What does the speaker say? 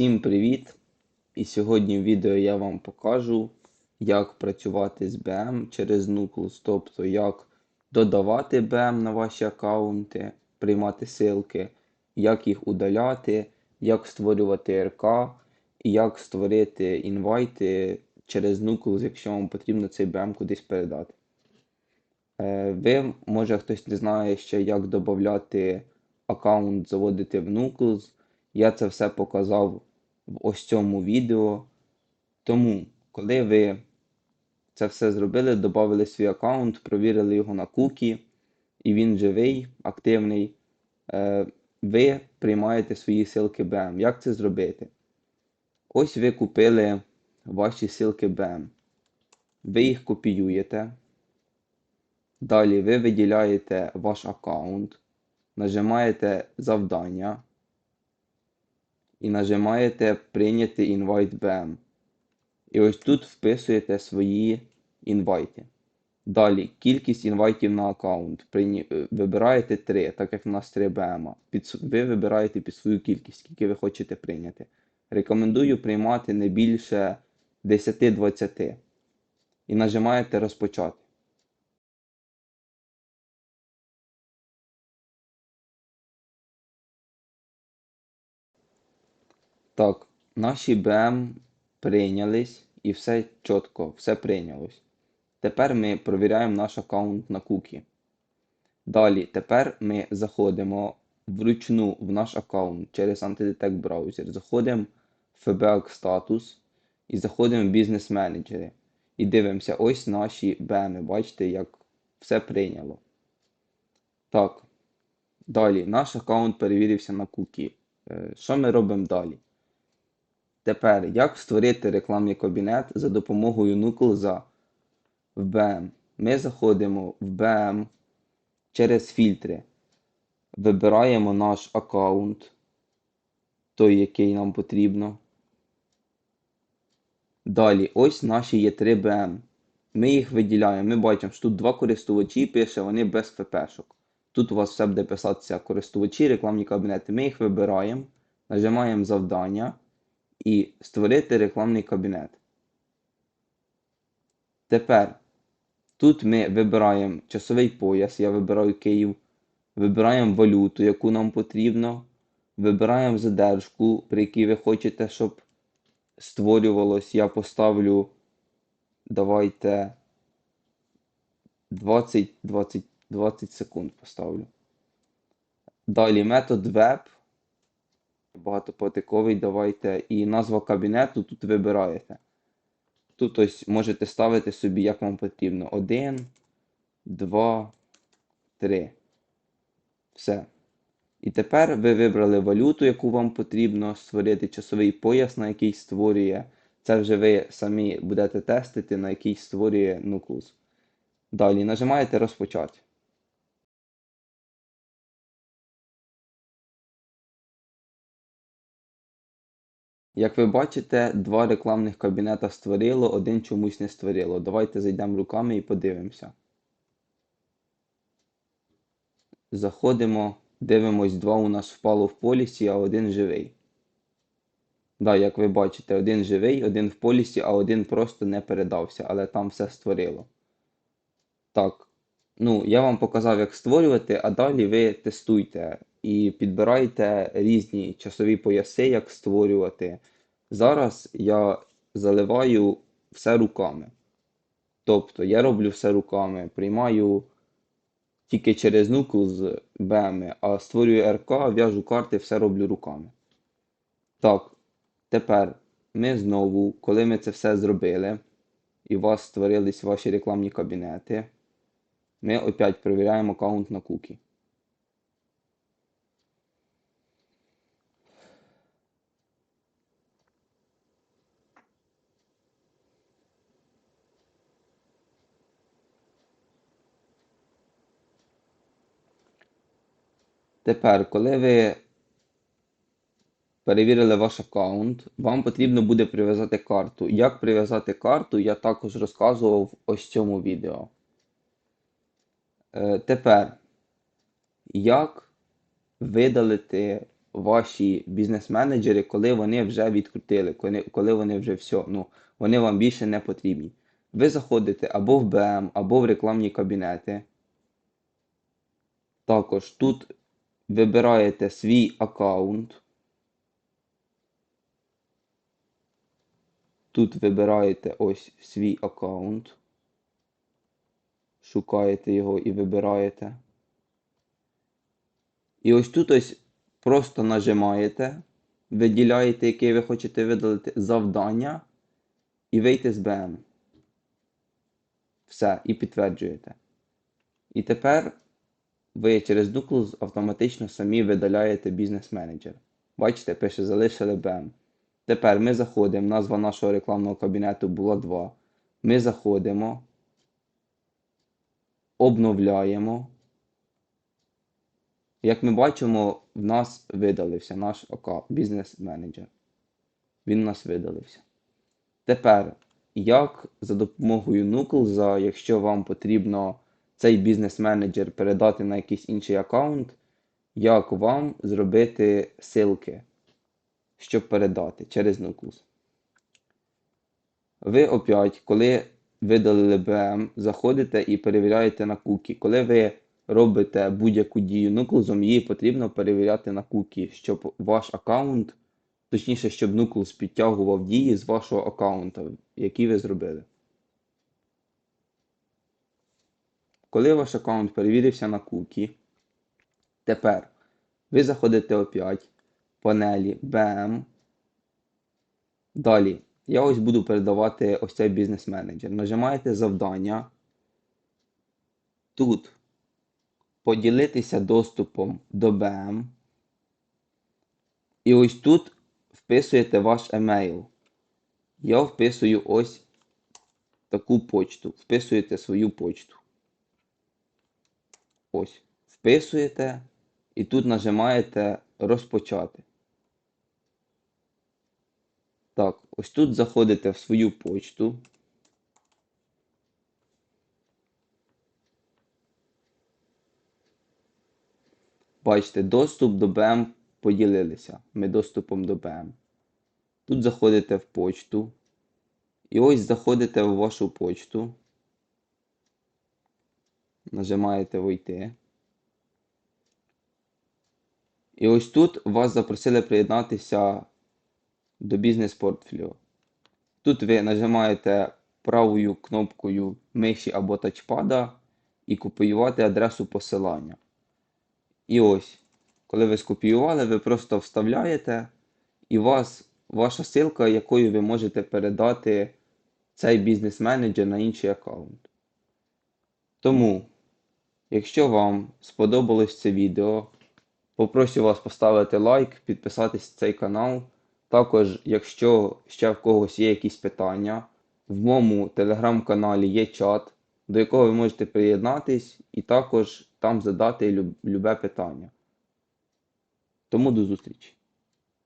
Всім привіт! І сьогодні в відео я вам покажу, як працювати з BM через Nucleus, тобто як додавати BM на ваші аккаунти, приймати ссылки, як їх удаляти, як створювати РК і як створити інвайти через Nucleus, якщо вам потрібно цей BM кудись передати. Е, Ви, може хтось не знає ще, як додати аккаунт, заводити в Nucleus. Я це все показав в ось цьому відео. Тому, коли ви це все зробили, додали свій аккаунт, провірили його на кукі, і він живий, активний, е, ви приймаєте свої ссылки BM. Як це зробити? Ось ви купили ваші ссылки BM. Ви їх копіюєте. Далі ви виділяєте ваш аккаунт, нажимаєте завдання і нажимаєте Прийняти інвайт BM. І ось тут вписуєте свої інвайти. Далі кількість інвайтів на аккаунт. Е, Вибираєте 3, так як в нас 3 BM. Ви вибираєте під свою кількість, скільки ви хочете прийняти. Рекомендую приймати не більше 10-20. І нажимаєте розпочати. Так, наші БМ прийнялись і все чітко, все прийнялось. Тепер ми провіряємо наш аккаунт на кукі. Далі, тепер ми заходимо вручну в наш аккаунт через Antidetect браузер. Заходимо в FBAC статус і заходимо в бізнес менеджери. І дивимося, ось наші БМ. Бачите, як все прийняло. Так. Далі, наш аккаунт перевірився на кукі. Е, Що ми робимо далі? Тепер, як створити рекламний кабінет за допомогою Nucleus в BM? Ми заходимо в BM через фільтри. Вибираємо наш аккаунт, той, який нам потрібно. Далі, ось наші є 3 BM. Ми їх виділяємо. Ми бачимо, що тут два користувачі пише, вони без ФПшок. Тут у вас все буде писатися користувачі, рекламні кабінети. Ми їх вибираємо, нажимаємо завдання і створити рекламний кабінет. Тепер тут ми вибираємо часовий пояс, я вибираю Київ, вибираємо валюту, яку нам потрібно, вибираємо задержку, при якій ви хочете, щоб створювалось. Я поставлю, давайте 20, 20, 20 секунд поставлю. Далі метод web багатопотиковий давайте. І назва кабінету тут вибираєте. Тут ось можете ставити собі, як вам потрібно. Один, два, три. Все. І тепер ви вибрали валюту, яку вам потрібно створити, часовий пояс, на який створює. Це вже ви самі будете тестити, на який створює Nucleus. Далі нажимаєте розпочати. Як ви бачите, два рекламних кабінета створило, один чомусь не створило. Давайте зайдемо руками і подивимося. Заходимо, дивимось, два у нас впало в полісі, а один живий. Да, як ви бачите, один живий, один в полісі, а один просто не передався, але там все створило. Так, ну, я вам показав, як створювати, а далі ви тестуйте і підбирайте різні часові пояси, як створювати. Зараз я заливаю все руками. Тобто я роблю все руками, приймаю тільки через нуку з BM, а створюю РК, в'яжу карти, все роблю руками. Так, тепер ми знову, коли ми це все зробили, і у вас створились ваші рекламні кабінети, ми опять перевіряємо аккаунт на кукі. Тепер, коли ви перевірили ваш аккаунт, вам потрібно буде прив'язати карту. Як прив'язати карту, я також розказував в ось цьому відео. Е, тепер, як видалити ваші бізнес-менеджери, коли вони вже відкрутили, коли, коли вони вже все, ну, вони вам більше не потрібні. Ви заходите або в БМ, або в рекламні кабінети. Також тут вибираєте свій аккаунт. Тут вибираєте ось свій аккаунт. Шукаєте його і вибираєте. І ось тут ось просто нажимаєте, виділяєте, яке ви хочете видалити завдання, і вийти з БМ. Все, і підтверджуєте. І тепер ви через Nucleus автоматично самі видаляєте бізнес-менеджер. Бачите, пише залишили БМ. Тепер ми заходимо, назва нашого рекламного кабінету була 2. Ми заходимо, обновляємо. Як ми бачимо, в нас видалився наш ОК, бізнес-менеджер. Він у нас видалився. Тепер, як за допомогою Nucleus, якщо вам потрібно цей бізнес-менеджер передати на якийсь інший аккаунт, як вам зробити ссылки, щоб передати через Nucleus? Ви опять, коли видалили BM, заходите і перевіряєте на кукі. Коли ви робите будь-яку дію Nucleus, її потрібно перевіряти на кукі, щоб ваш аккаунт, точніше, щоб Nucleus підтягував дії з вашого аккаунта, які ви зробили. Коли ваш аккаунт перевірився на кукі, тепер ви заходите опять в панелі BM. Далі, я ось буду передавати ось цей бізнес-менеджер. Нажимаєте завдання. Тут поділитися доступом до BM. І ось тут вписуєте ваш емейл. Я вписую ось таку почту. Вписуєте свою почту. Ось. Вписуєте і тут нажимаєте розпочати. Так, ось тут заходите в свою почту. Бачите, доступ до BM поділилися. Ми доступом до BM. Тут заходите в почту. І ось заходите в вашу почту. Нажимаєте Войти. І ось тут вас запросили приєднатися до бізнес-портфоліо. Тут ви нажимаєте правою кнопкою миші або тачпада і копіювати адресу посилання. І ось, коли ви скопіювали, ви просто вставляєте, і вас ваша ссылка, якою ви можете передати цей бізнес-менеджер на інший аккаунт. Тому, якщо вам сподобалось це відео, попрошу вас поставити лайк, підписатись на цей канал. Також, якщо ще в когось є якісь питання, в моєму телеграм-каналі є чат, до якого ви можете приєднатись і також там задати любе питання. Тому до зустрічі!